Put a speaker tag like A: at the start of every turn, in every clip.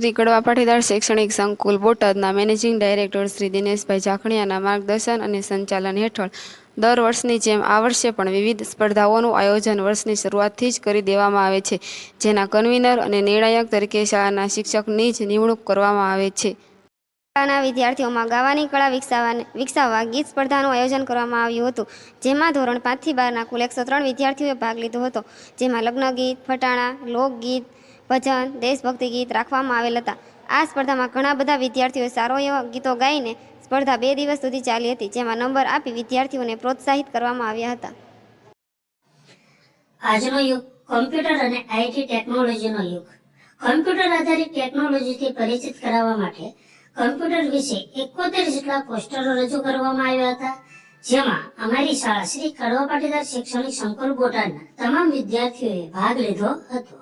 A: શ્રી કડવા પાટીદાર શૈક્ષણિક સંકુલ બોટાદના મેનેજિંગ ડાયરેક્ટર શ્રી દિનેશભાઈ ઝાખણીયાના માર્ગદર્શન અને સંચાલન હેઠળ દર વર્ષની જેમ આ વર્ષે પણ વિવિધ સ્પર્ધાઓનું આયોજન વર્ષની શરૂઆતથી જ કરી દેવામાં આવે છે, જેના કન્વીનર અને નિર્ણાયક તરીકે શાળાના શિક્ષકની જ નિમણૂક કરવામાં આવે છે.
B: શાળાના વિદ્યાર્થીઓમાં ગાવાની કળા વિકસાવવા વિકસાવવા ગીત સ્પર્ધાનું આયોજન કરવામાં આવ્યું હતું, જેમાં ધોરણ પાંચથી બારના કુલ એકસો ત્રણ વિદ્યાર્થીઓએ ભાગ લીધો હતો, જેમાં લગ્ન ગીત, ફટાણા, લોકગીત ભજન, દેશભક્તિ ગીત રાખવામાં આવેલ હતા. આ સ્પર્ધામાં ઘણા બધા વિદ્યાર્થીઓએ સારો એવા ગીતો ગાઈને સ્પર્ધા બે દિવસ સુધી ચાલી હતી, જેમાં નંબર આપી વિદ્યાર્થીઓને પ્રોત્સાહિત કરવામાં આવ્યા હતા.
C: આજનો યુગ કોમ્પ્યુટર અને આઈટી ટેકનોલોજીનો યુગ. કોમ્પ્યુટર આધારિત ટેકનોલોજીથી પરિચિત કરાવવા માટે કોમ્પ્યુટર વિશે એકોતેર જેટલા પોસ્ટરો રજૂ કરવામાં આવ્યા હતા, જેમાં અમારી શાળા શ્રી કડવા પાટીદાર શૈક્ષણિક સંકુલ બોટાદના તમામ વિદ્યાર્થીઓએ ભાગ લીધો હતો.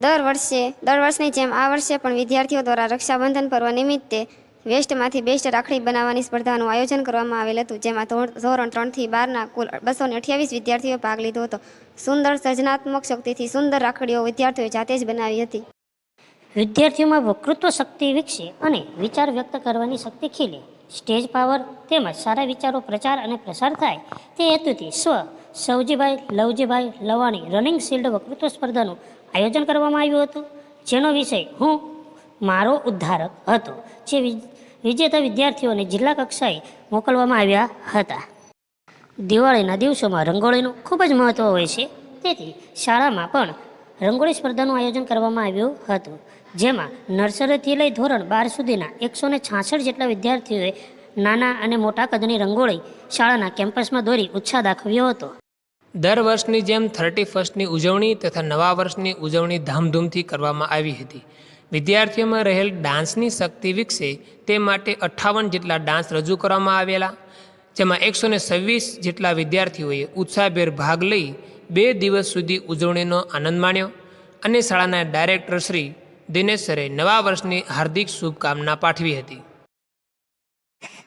B: દર વર્ષે, દર વર્ષની જેમ આ વર્ષે પણ વિદ્યાર્થીઓ દ્વારા રક્ષાબંધન પર્વ નિમિત્તે વેસ્ટમાંથી બેસ્ટ રાખડી બનાવવાની સ્પર્ધાનું આયોજન કરવામાં આવેલ હતું, જેમાં ધોરણ ત્રણથી બારના કુલ બસો અઠ્યાવીસ વિદ્યાર્થીઓએ ભાગ લીધો હતો. સુંદર સર્જનાત્મક શક્તિથી સુંદર રાખડીઓ વિદ્યાર્થીઓએ જાતે જ બનાવી હતી.
C: વિદ્યાર્થીઓમાં વકૃત્વ શક્તિ વિકસે અને વિચાર વ્યક્ત કરવાની શક્તિ ખીલે. સ્ટેજ પાવર તેમજ સારા વિચારો, પ્રચાર અને પ્રસાર થાય તે હેતુથી સ્વ સૌજીભાઈ લવજીભાઈ લવાણી રનિંગ શિલ્ડ વકૃત્વ સ્પર્ધાનું આયોજન કરવામાં આવ્યું હતું. જેનો વિષય હું, મારો ઉદ્ધારક હતો, જે વિજેતા વિદ્યાર્થીઓને જિલ્લા કક્ષાએ મોકલવામાં આવ્યા હતા. દિવાળીના દિવસોમાં રંગોળીનું ખૂબ જ મહત્ત્વ હોય છે. તેથી શાળામાં પણ રંગોળી સ્પર્ધાનું આયોજન કરવામાં આવ્યું હતું. જેમાં નર્સરીથી લઈ ધોરણ બાર સુધીના એકસો ને છાસઠ જેટલા વિદ્યાર્થીઓએ નાના અને મોટા કદની રંગોળી શાળાના કેમ્પસમાં દોરી ઉત્સાહ દાખવ્યો હતો.
D: દર વર્ષની જેમ થર્ટી ફર્સ્ટની ઉજવણી તથા નવા વર્ષની ઉજવણી ધામધૂમથી કરવામાં આવી હતી. વિદ્યાર્થીઓમાં રહેલ ડાન્સની શક્તિ વિકસે તે માટે અઠ્ઠાવન જેટલા ડાન્સ રજૂ કરવામાં આવેલા, જેમાં એકસો ને છવ્વીસ જેટલા વિદ્યાર્થીઓએ ઉત્સાહભેર ભાગ લઈ બે દિવસ સુધી ઉજવણીનો આનંદ માણ્યો અને શાળાના ડાયરેક્ટર શ્રી દિનેશ નવા વર્ષની હાર્દિક શુભકામના પાઠવી હતી.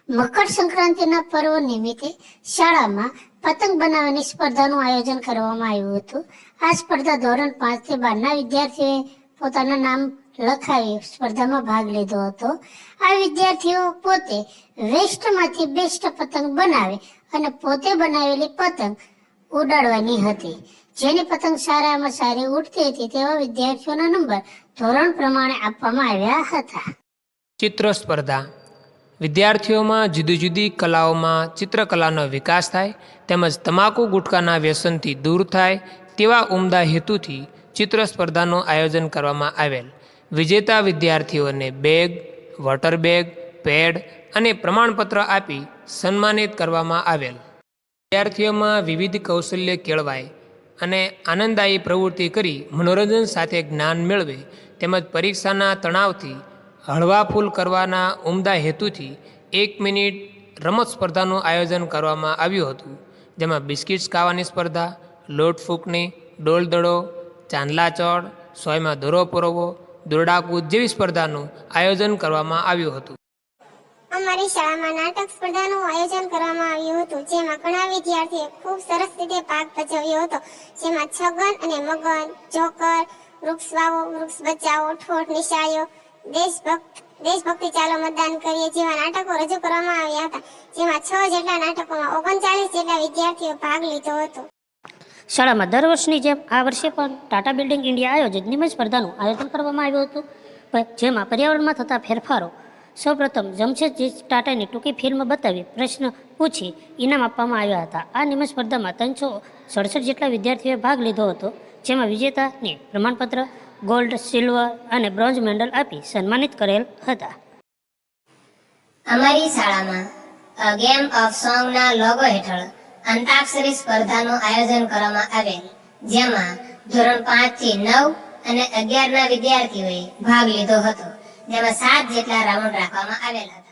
E: મકર સંક્રાંતિના પર્વ નિમિત્તે શાળામાં પતંગ બનાવવાની સ્પર્ધાનું આયોજન કરવામાં આવ્યું હતું. આ સ્પર્ધા ધોરણ પાંચથી બારના વિદ્યાર્થીઓએ પોતાના નામ લખાવી સ્પર્ધામાં ભાગ લીધો હતો. આ વિદ્યાર્થીઓ પોતે વેસ્ટમાંથી બેસ્ટ પતંગ બનાવે અને પોતે બનાવેલી પતંગ ઉડાડવાની હતી. જેની પતંગ સારામાં સારી ઉડતી હતી તેવા વિદ્યાર્થીઓના નંબર ધોરણ પ્રમાણે આપવામાં આવ્યા હતા.
D: ચિત્ર સ્પર્ધા વિદ્યાર્થીઓમાં જુદી જુદી કલાઓમાં ચિત્રકલાનો વિકાસ થાય તેમજ તમાકુ ગુટકાના વ્યસનથી દૂર થાય તેવા ઉમદા હેતુથી ચિત્ર સ્પર્ધાનું આયોજન કરવામાં આવેલ. વિજેતા વિદ્યાર્થીઓને બેગ, વોટર બેગ, પેડ અને પ્રમાણપત્ર આપી સન્માનિત કરવામાં આવેલ. વિદ્યાર્થીઓમાં વિવિધ કૌશલ્ય કેળવાય અને આનંદદાયી પ્રવૃત્તિ કરી મનોરંજન સાથે જ્ઞાન મેળવે તેમજ પરીક્ષાના તણાવથી હળવાફૂલ કરવાના ઉમદા હેતુથી એક મિનિટ રમત સ્પર્ધાનું આયોજન કરવામાં આવ્યું હતું, જેમાં બિસ્કિટ્સ ખાવાની સ્પર્ધા, લોટ ફૂંકની ડોલદડો, ચાંદલા ચોળ, સોયમાં દોરો પરોવો દોરડાકૂદ જેવી સ્પર્ધાનું આયોજન કરવામાં આવ્યું હતું.
F: અમારી શાળામાં નાટક સ્પર્ધાનું આયોજન કરવામાં આવ્યું હતું, જેમાં ઘણા વિદ્યાર્થીએ ખૂબ સરસ રીતે ભાગ ભજવ્યો હતો. જેમાં છગન અને મગન, જોકર વૃક્ષ વાવો વૃક્ષ બચાવો ઠોઠ, નિશાળીઓ, દેશભક્ત, દેશભક્તિ ચાલો મતદાન કરીએ જેવા નાટકો રજૂ કરવામાં આવ્યા હતા. જેમાં છ જેટલા નાટકોમાં ઓગણચાલીસ જેટલા વિદ્યાર્થીઓ ભાગ લીધો હતો.
C: શાળામાં દર વર્ષની જેમ આ વર્ષે પણ ટાટા બિલ્ડિંગ ઇન્ડિયા આયોજિત નિમજ સ્પર્ધાનું આયોજન કરવામાં આવ્યું હતું જેમાં પર્યાવરણમાં થતા ફેરફારો સૌપ્રથમ જમશેદજી ટાટાની ટૂંકી ફિલ્મ બતાવી પ્રશ્ન પૂછી ઇનામ આપવામાં આવ્યા હતા. આ નિબંધ સ્પર્ધામાં ત્રણસો સડસઠ જેટલા વિદ્યાર્થીઓએ ભાગ લીધો હતો, જેમાં વિજેતાને પ્રમાણપત્ર, ગોલ્ડ, સિલ્વર અને બ્રોન્ઝ મેડલ આપી સન્માનિત કરેલ હતા.
G: અમારી શાળામાં ગેમ ઓફ સોંગના લોગો હેઠળ અંતાક્ષરી સ્પર્ધાનું આયોજન કરવામાં આવેલ, જેમાં ધોરણ પાંચથી નવ અને અગિયારના વિદ્યાર્થીઓએ ભાગ લીધો હતો. જેમાં સાત જેટલા રાઉન્ડ રાખવામાં આવેલા હતા.